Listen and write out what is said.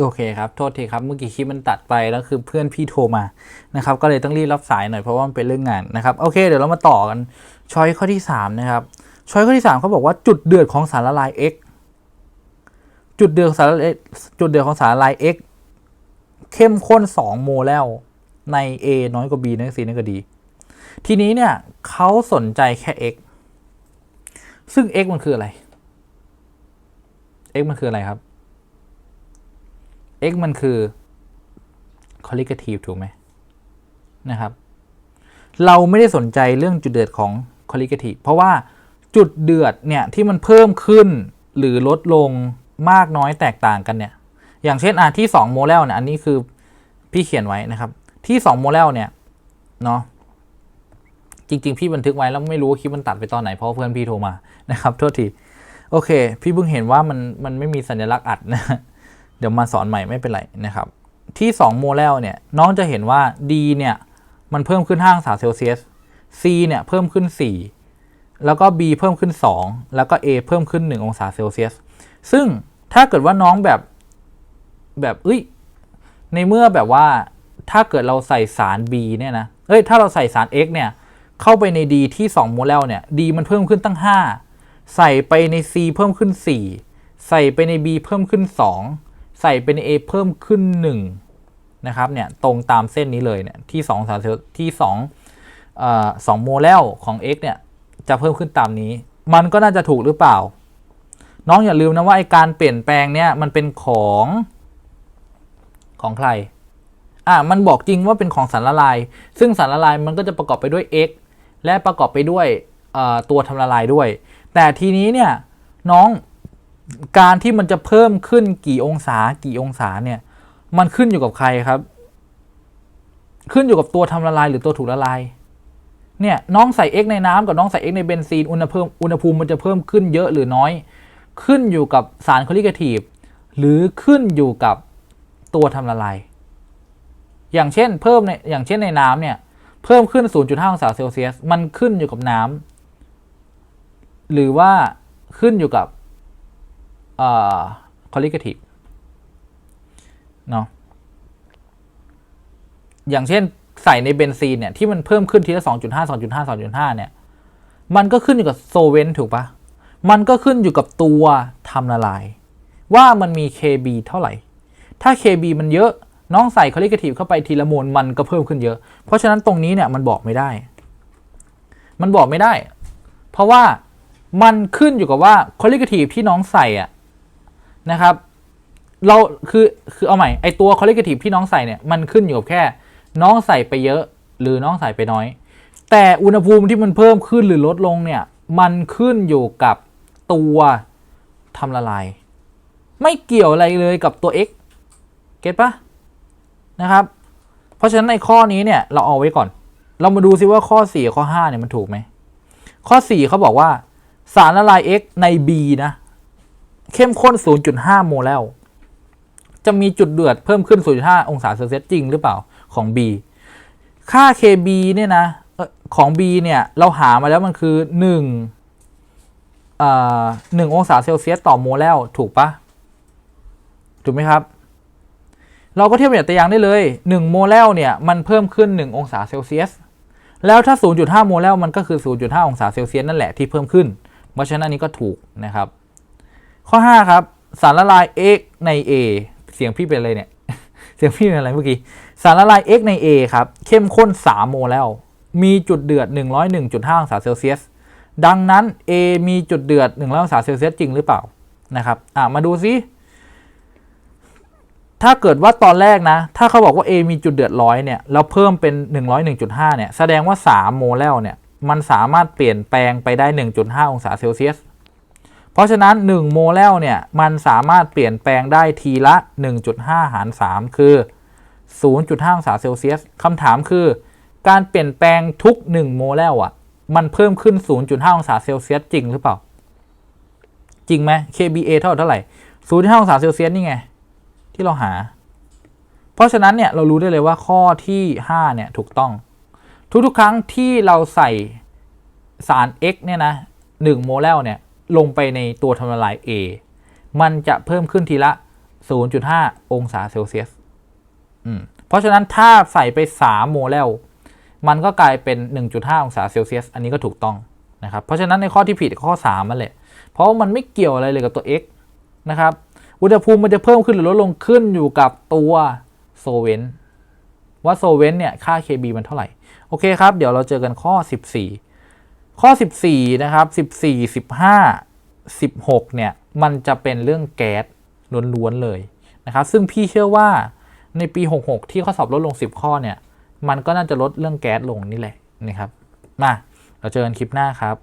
โอเคครับ โทษทีครับ เมื่อกี้คลิปมันตัดไปแล้วคือเพื่อนพี่โทรมานะครับ ก็เลยต้องรีบรับสายหน่อยเพราะว่ามันเป็นเรื่องงานนะครับ โอเค เดี๋ยวเรามาต่อกัน ช้อยข้อที่ 3 นะครับ ช้อยข้อที่ 3เขาบอกว่าจุดเดือดของสารละลาย X จุดเดือดสารละจุดเดือดของสารละลาย X เข้มข้น 2 โมเลลใน A น้อยกว่า B น้อยกว่า C น้อยกว่า D ทีนี้เนี่ยเขาสนใจแค่ X ซึ่ง X มันคืออะไร X มันคืออะไรครับ x มันคือ colligative ถูกไหมนะครับ เราไม่ได้สนใจเรื่องจุดเดือดของ colligative เพราะว่าจุดเดือดเนี่ยที่มันเพิ่มขึ้นหรือลดลงมากน้อยแตกต่างกันเนี่ย อย่างเช่นอะที่ 2 โมเลลเนี่ยอันนี้คือพี่เขียนไว้นะครับ ที่ 2 โมเลลเนี่ยเนาะจริง ๆ พี่บันทึกไว้แล้วไม่รู้ว่าคลิปมันตัดไปตอนไหนเพราะเพื่อนพี่โทรมานะครับโทษที โอเค พี่เพิ่งเห็นว่ามันมันไม่มีสัญลักษณ์อัดนะ เดี๋ยวมาสอนใหม่ไม่เป็นไรนะครับ ที่ 2 โมเลลเนี่ยน้องจะเห็นว่า D เนี่ยมันเพิ่มขึ้น5องศาเซลเซียส C เนี่ยเพิ่มขึ้น 4 แล้วก็ B เพิ่มขึ้น 2 แล้วก็ A เพิ่มขึ้น 1 องศาเซลเซียส ซึ่งถ้าเกิดว่าน้องแบบแบบเอ้ยในเมื่อแบบว่าถ้าเกิดเราใส่สาร B เนี่ยนะเอ้ยถ้าเราใส่สาร X เนี่ยเข้าไปใน D ที่ 2 โมเลลเนี่ย D มันเพิ่มขึ้นตั้ง 5 ใส่ไปใน C เพิ่มขึ้น 4 ใส่ไปใน B เพิ่มขึ้น 2 ใส่เป็น A เพิ่มขึ้น 1 นะครับเนี่ยตรงตามเส้นนี้เลยเนี่ยที่2สารที่2เอ่อ2โมเลลของ x เนี่ยจะเพิ่มขึ้นตามนี้ มันก็น่าจะถูกหรือเปล่า น้องอย่าลืมนะว่าไอการเปลี่ยนแปลงเนี่ยมันเป็นของของใครอะมันบอกจริงว่าเป็นของสารละลาย ซึ่งสารละลายมันก็จะประกอบไปด้วย x และประกอบไปด้วยตัวทำละลายด้วย แต่ทีนี้เนี่ยน้อง การที่มันจะเพิ่มขึ้นกี่องศากี่องศาเนี่ย มันขึ้นอยู่กับใครครับ ขึ้นอยู่กับตัวทำละลายหรือตัวถูกละลาย เนี่ยน้องใส่ x ในน้ำกับน้องใส่ x ในเบนซีนอุณหภูมิอุณหภูมิมันจะเพิ่มขึ้นเยอะหรือน้อย ขึ้นอยู่กับสารคอลลิเกทีฟหรือขึ้นอยู่กับตัวทำละลาย อย่างเช่น เพิ่มในอย่างเช่นในน้ำเนี่ยเพิ่มขึ้น 0.5 องศาเซลเซียส มันขึ้นอยู่กับน้ำหรือว่าขึ้นอยู่กับ เอ่อ colligative เนาะอย่างเช่นใส่ในเบนซีนเนี่ย ที่มันเพิ่มขึ้นทีละ 2.5 2.5 2.5 เนี่ย มันก็ขึ้นอยู่กับโซเวนถูกปะมันก็ขึ้นอยู่กับตัวทำละลาย ว่ามันมี KB เท่าไหร่ ถ้า KB มันเยอะน้องใส่ colligative เข้าไปทีละโมลมันก็เพิ่มขึ้นเยอะ เพราะฉะนั้นตรงนี้เนี่ยมันบอกไม่ได้ มันบอกไม่ได้ เพราะว่ามันขึ้นอยู่กับว่า colligative ที่น้องใส่อะ นะครับเราคือคือเอาใหม่ไอตัว colligative ที่น้องใส่เนี่ยมันขึ้นอยู่กับแค่ น้องใส่ไปเยอะหรือน้องใส่ไปน้อย แต่อุณหภูมิที่มันเพิ่มขึ้นหรือลดลงเนี่ยมันขึ้นอยู่กับตัวทำละลาย ไม่เกี่ยวอะไรเลยกับตัว x เก็ตปะนะครับ เพราะฉะนั้นในข้อนี้เนี่ยเราเอาไว้ก่อน เรามาดูซิว่าข้อ 4 ข้อ 5 เนี่ยมันถูกไหม ข้อ 4เขาบอกว่าสารละลาย x ใน b นะ เข้มข้น 0.5 โมเลลจะมีจุดเดือดเพิ่มขึ้น 0.5 องศาเซลเซียสจริงหรือเปล่าของ b ค่า kb เนี่ยนะของ b เนี่ย เราหามาแล้วมันคือ1เอ่อ1องศาเซลเซียสต่อโมเลลถูกปะถูกไหมครับ เราก็เทียบแบบตะยางได้เลย 1 โมเลลเนี่ย มันเพิ่มขึ้น 1 องศาเซลเซียสแล้วถ้า 0.5 โมเลลมันก็คือ 0.5 องศาเซลเซียสนั่นแหละที่เพิ่มขึ้น เพราะฉะนั้นอันนี้ก็ถูกนะครับ ข้อ 5 ครับ สารละลาย X ใน A เสียงพี่เป็นอะไรเนี่ย เสียงพี่เป็นอะไรเมื่อกี้ สารละลาย X ใน A ครับ เข้มข้น 3 โมเลลมีจุดเดือด 101.5 องศาเซลเซียส ดังนั้น A มีจุดเดือด 100องศาเซลเซียสจริงหรือเปล่า นะครับ อะ มาดูซิ ถ้าเกิดว่าตอนแรกนะ ถ้าเขาบอกว่า A มีจุดเดือดร้อยเนี่ย แล้วเพิ่มเป็น 101.5 เนี่ย แสดงว่า 3 โมเลลเนี่ย มันสามารถเปลี่ยนแปลงไปได้ 1.5 องศาเซลเซียส เพราะฉะนั้น 1 โมเลลเนี่ยมันสามารถเปลี่ยนแปลงได้ทีละ 1.5 หาร 3 คือ 0.5 องศาเซลเซียสคำถามคือ การเปลี่ยนแปลงทุก 1 โมเลลอะ มันเพิ่มขึ้น 0.5 องศาเซลเซียสจริงหรือเปล่า จริงไหม KBA เท่าเท่าไหร่ 0.5 องศาเซลเซียสนี่ไง ที่เราหา เพราะฉะนั้นเนี่ยเรารู้ได้เลยว่าข้อที่ 5 เนี่ยถูกต้อง ทุกๆ ครั้งที่เราใส่สาร X เนี่ยนะ1โมเลลเนี่ย ลงไปในตัวทำละลาย A มันจะเพิ่มขึ้นทีละ 0.5 องศาเซลเซียสอืมเพราะฉะนั้นถ้าใส่ไป 3 โมเลลมันก็กลายเป็น 1.5 องศาเซลเซียส อันนี้ก็ถูกต้องนะครับ เพราะฉะนั้นในข้อที่ผิดข้อ 3 มันแหละ เพราะามันไม่เกี่ยวอะไรเลยกับตัว x นะครับ อุณหภูมิมันจะเพิ่มขึ้นหรือลดลงขึ้นอยู่กับตัวโซเวนว่าโซเวนเนี่ย ค่า kb มันเท่าไหร่ โอเคครับ เดี๋ยวเราเจอกันข้อ 14 ข้อ 14 นะครับ 14 15 16 เนี่ย มันจะเป็นเรื่องแก๊สล้วนๆเลยนะครับ ซึ่งพี่เชื่อว่าในปี 66 ที่ข้อสอบลดลง 10 ข้อเนี่ย มันก็น่าจะลดเรื่องแก๊สลงนี่แหละนะครับ มา เราเจอกันคลิปหน้าครับ